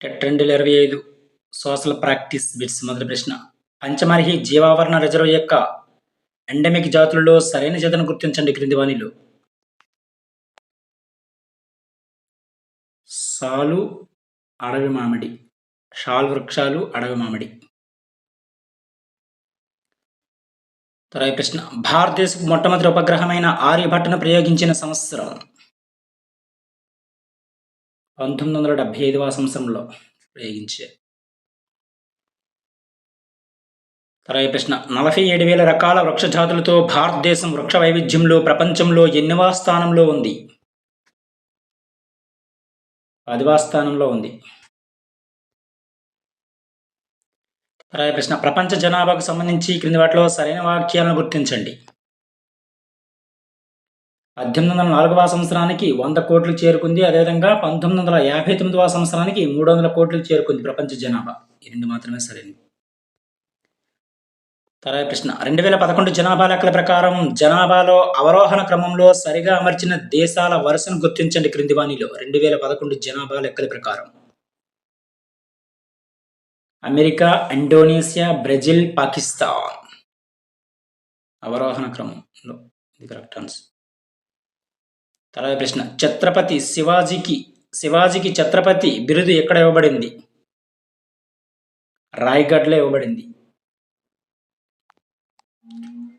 TET రెండు వేల ఇరవై ఐదు సోషల్ ప్రాక్టీస్ బిట్స్ మొదటి ప్రశ్న. పంచమర్హి జీవావరణ రిజర్వ్ యొక్క ఎండమిక్ జాతులలో సరైన జతను గుర్తించండి క్రింది వాణిలు. సాలు అడవి మామిడి. షాల్ వృక్షాలు అడవి మామిడి. తర్వాత ప్రశ్న. భారతదేశపు మొట్టమొదటి ఉపగ్రహమైన ఆర్యభట్టను ప్రయోగించిన సంవత్సరం. పంతొమ్మిది వందల డెబ్బై ఐదవ సంవత్సరంలో ఉపయోగించే తర్వాత ప్రశ్న నలభై ఏడు వేల రకాల వృక్ష జాతులతో భారతదేశం వృక్ష వైవిధ్యంలో ప్రపంచంలో ఎన్నవ స్థానంలో ఉంది. పదివ స్థానంలో ఉంది. తర్వాత ప్రశ్న ప్రపంచ జనాభాకు సంబంధించి క్రింది వాటిలో సరైన వాక్యాలను గుర్తించండి. పద్దెనిమిది వందల నాలుగవ సంవత్సరానికి వంద కోట్లు చేరుకుంది. అదేవిధంగా పంతొమ్మిది వందల యాభై తొమ్మిదవ సంవత్సరానికి మూడు వందల కోట్లు చేరుకుంది ప్రపంచ జనాభా. ఈ రెండు మాత్రమే సరైనవి. తర్వాత ప్రశ్న. రెండు వేల పదకొండు జనాభా లెక్కల ప్రకారం జనాభాలో అవరోహణ క్రమంలో సరిగా అమర్చిన దేశాల వరుసను గుర్తించండి క్రింది వాణిలో రెండు వేల పదకొండు జనాభా లెక్కల ప్రకారం. America Indonesia Brazil Pakistan. అవరోహణ క్రమంలో. ఇది కరెక్ట్ ఆన్సర్ తర్వాత ప్రశ్న. ఛత్రపతి శివాజీకి శివాజీకి ఛత్రపతి బిరుదు ఎక్కడ ఇవ్వబడింది? రాయ్గఢ్లో ఇవ్వబడింది.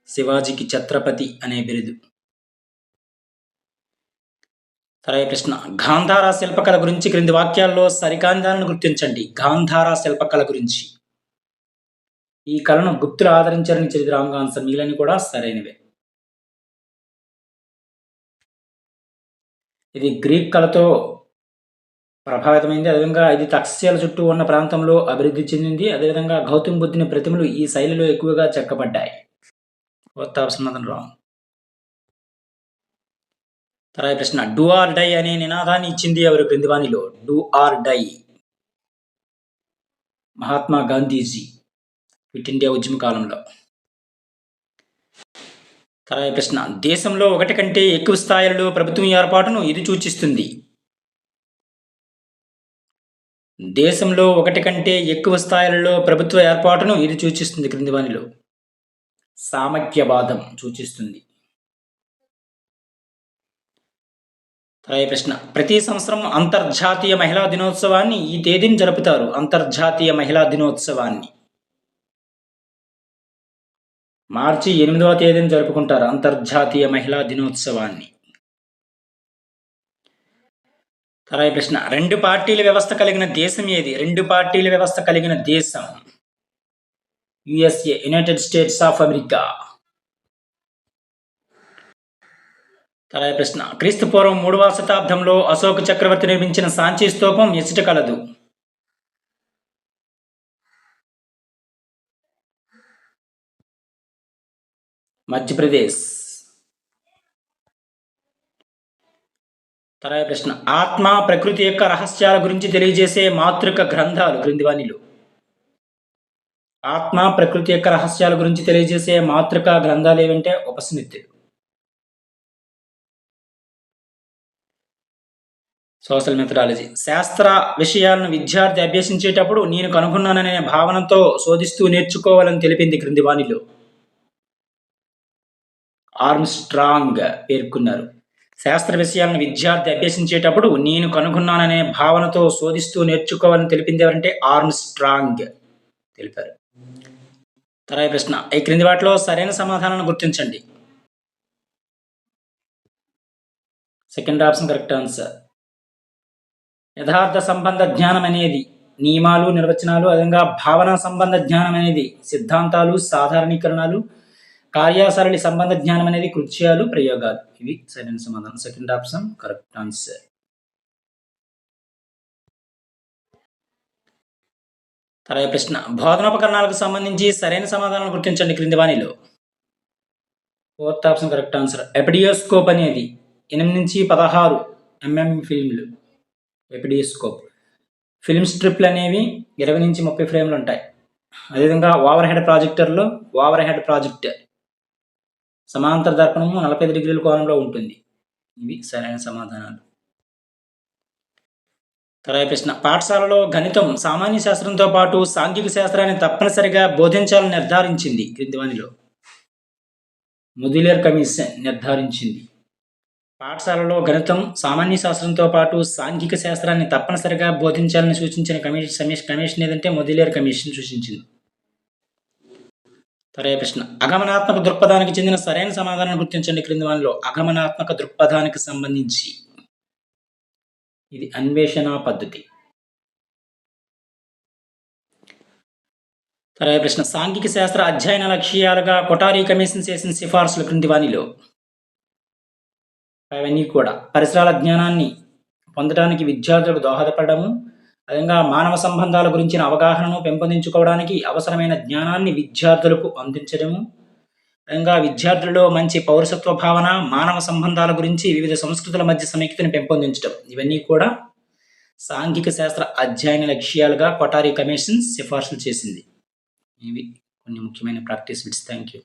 శివాజీకి ఛత్రపతి అనే బిరుదు. తర్వాత ప్రశ్న. గాంధార శిల్పకళ గురించి క్రింది వాక్యాల్లో సరికాందాలను గుర్తించండి. గాంధార శిల్పకళ గురించి. ఈ కళను గుప్తులు ఆదరించారని చరిత్ర అంగాంశం మిగిలిన కూడా సరైనవే. ఇది గ్రీక్ కళతో ప్రభావితమైంది. అదేవిధంగా ఇది తక్షశీల చుట్టూ ఉన్న ప్రాంతంలో అభివృద్ధి చెందింది. అదేవిధంగా గౌతమ్ బుద్ధుని ప్రతిమలు ఈ శైలిలో ఎక్కువగా చెక్కబడ్డాయి. కొత్త ఆప్షన్ రాంగ్ తర్వాత ప్రశ్న డూ ఆర్ డై అనే నినాదాన్ని ఇచ్చింది ఎవరు? క్రిందివాణిలో do or die Mahatma Gandhiji quit India ఉద్యమ కాలంలో. తర్వాత ప్రశ్న. దేశంలో ఒకటి కంటే ఎక్కువ స్థాయిలలో ప్రభుత్వం ఏర్పాటును ఇది సూచిస్తుంది. దేశంలో ఒకటి కంటే ఎక్కువ స్థాయిలలో ప్రభుత్వ ఏర్పాటును ఇది సూచిస్తుంది క్రింది వానిలో సామఖ్యవాదం సూచిస్తుంది. తర్వాత ప్రశ్న. ప్రతి సంవత్సరం అంతర్జాతీయ మహిళా దినోత్సవాన్ని ఈ తేదీని జరుపుతారు. అంతర్జాతీయ మహిళా దినోత్సవాన్ని. మార్చి ఎనిమిదవ తేదీని జరుపుకుంటారు అంతర్జాతీయ మహిళా దినోత్సవాన్ని. తర్వాత ప్రశ్న రెండు పార్టీల వ్యవస్థ కలిగిన దేశం ఏది? రెండు పార్టీల వ్యవస్థ కలిగిన దేశం? USA United States of America. తర్వాత ప్రశ్న క్రీస్తు పూర్వం మూడవ శతాబ్దంలో అశోక చక్రవర్తి నిర్మించిన సాంచీ స్తూపం ఎసుట కలదు. మధ్యప్రదేశ్. తర్వాత ప్రశ్న. ఆత్మ ప్రకృతి యొక్క రహస్యాల గురించి తెలియజేసే మాతృక గ్రంథాలు గ్రంథివాణిలు. ఆత్మ ప్రకృతి యొక్క రహస్యాల గురించి తెలియజేసే మాతృక గ్రంథాలు ఏవంటే ఉపసమిత్తులు సోషల్ మెథడాలజీ. శాస్త్ర విషయాలను విద్యార్థి అభ్యసించేటప్పుడు నేను కనుగొన్నాననే భావనతో శోధిస్తూ నేర్చుకోవాలని తెలిపింది క్రింది వాణిలో ఆర్మ్ స్ట్రాంగ్ పేర్కొన్నారు. శాస్త్ర విషయాలను విద్యార్థి అభ్యసించేటప్పుడు నేను కనుగొన్నాననే భావనతో శోధిస్తూ నేర్చుకోవాలని తెలిపింది ఎవరంటే ఆర్మ్ స్ట్రాంగ్ తెలిపారు. తర్వాత ప్రశ్న ఈ క్రింది వాటిలో సరైన సమాధానాన్ని గుర్తించండి. Second option correct answer. యథార్థ సంబంధ జ్ఞానం అనేది నియమాలు నిర్వచనాలు అదేవిధంగా భావన సంబంధ జ్ఞానం అనేది సిద్ధాంతాలు సాధారణీకరణాలు కార్యాసరళి సంబంధ జ్ఞానం అనేది కృత్యాలు ప్రయోగాలు. ఇవి సరైన సమాధానం. సెకండ్ ఆప్షన్ కరెక్ట్ ఆన్సర్ తర్వాత ప్రశ్న. బోధనోపకరణాలకు సంబంధించి సరైన సమాధానం గుర్తించండి క్రింది వాణిలో. Fourth option correct answer epidiascope అనేది ఎనిమిది నుంచి పదహారు ఎంఎం ఫిల్మ్లు ఎపిడియోస్కోప్ ఫిల్మ్ స్ట్రిప్లు అనేవి ఇరవై నుంచి ముప్పై ఫ్రేమ్లు ఉంటాయి. అదేవిధంగా ఓవర్ హెడ్ ప్రాజెక్టర్లో ఓవర్ హెడ్ ప్రాజెక్టర్ సమాంతర దర్పణము నలభై డిగ్రీల కోణంలో ఉంటుంది. ఇవి సరైన సమాధానాలు. తర్వాత ప్రశ్న. పాఠశాలలో గణితం సామాన్య శాస్త్రంతో పాటు సాంఘిక శాస్త్రాన్ని తప్పనిసరిగా బోధించాలని నిర్ధారించింది క్రిందివానిలో ముదిలేర్ కమిషన్ నిర్ధారించింది. పాఠశాలలో గణితం సామాన్య శాస్త్రంతో పాటు సాంఘిక శాస్త్రాన్ని తప్పనిసరిగా బోధించాలని సూచించిన కమిషన్ కమిషన్ ఏదంటే ముదిలేర్ కమిషన్ సూచించింది. తర్వాత ప్రశ్న. అగమనాత్మక దృక్పథానికి చెందిన సరైన సమాధానాన్ని గుర్తించండి క్రింది వానిలో అగమనాత్మక దృక్పథానికి సంబంధించి. ఇది అన్వేషణ పద్ధతి. తర్వాత ప్రశ్న. సాంఘిక శాస్త్ర అధ్యయన లక్ష్యాలుగా కొటారీ కమిషన్ చేసిన సిఫార్సులు క్రింది వానిలో అవన్నీ కూడా పరిసరాల జ్ఞానాన్ని పొందడానికి విద్యార్థులకు దోహదపడము అదేవిధంగా మానవ సంబంధాల గురించిన అవగాహనను పెంపొందించుకోవడానికి అవసరమైన జ్ఞానాన్ని విద్యార్థులకు అందించడము. అదేవిధంగా విద్యార్థులలో మంచి పౌరసత్వ భావన మానవ సంబంధాల గురించి వివిధ సంస్కృతుల మధ్య సమైక్యతను పెంపొందించడం. ఇవన్నీ కూడా సాంఘిక శాస్త్ర అధ్యయన లక్ష్యాలుగా కొటారి కమిషన్ సిఫార్సులు చేసింది. ఇవి కొన్ని ముఖ్యమైన ప్రాక్టీస్ బిట్స్ థ్యాంక్ యూ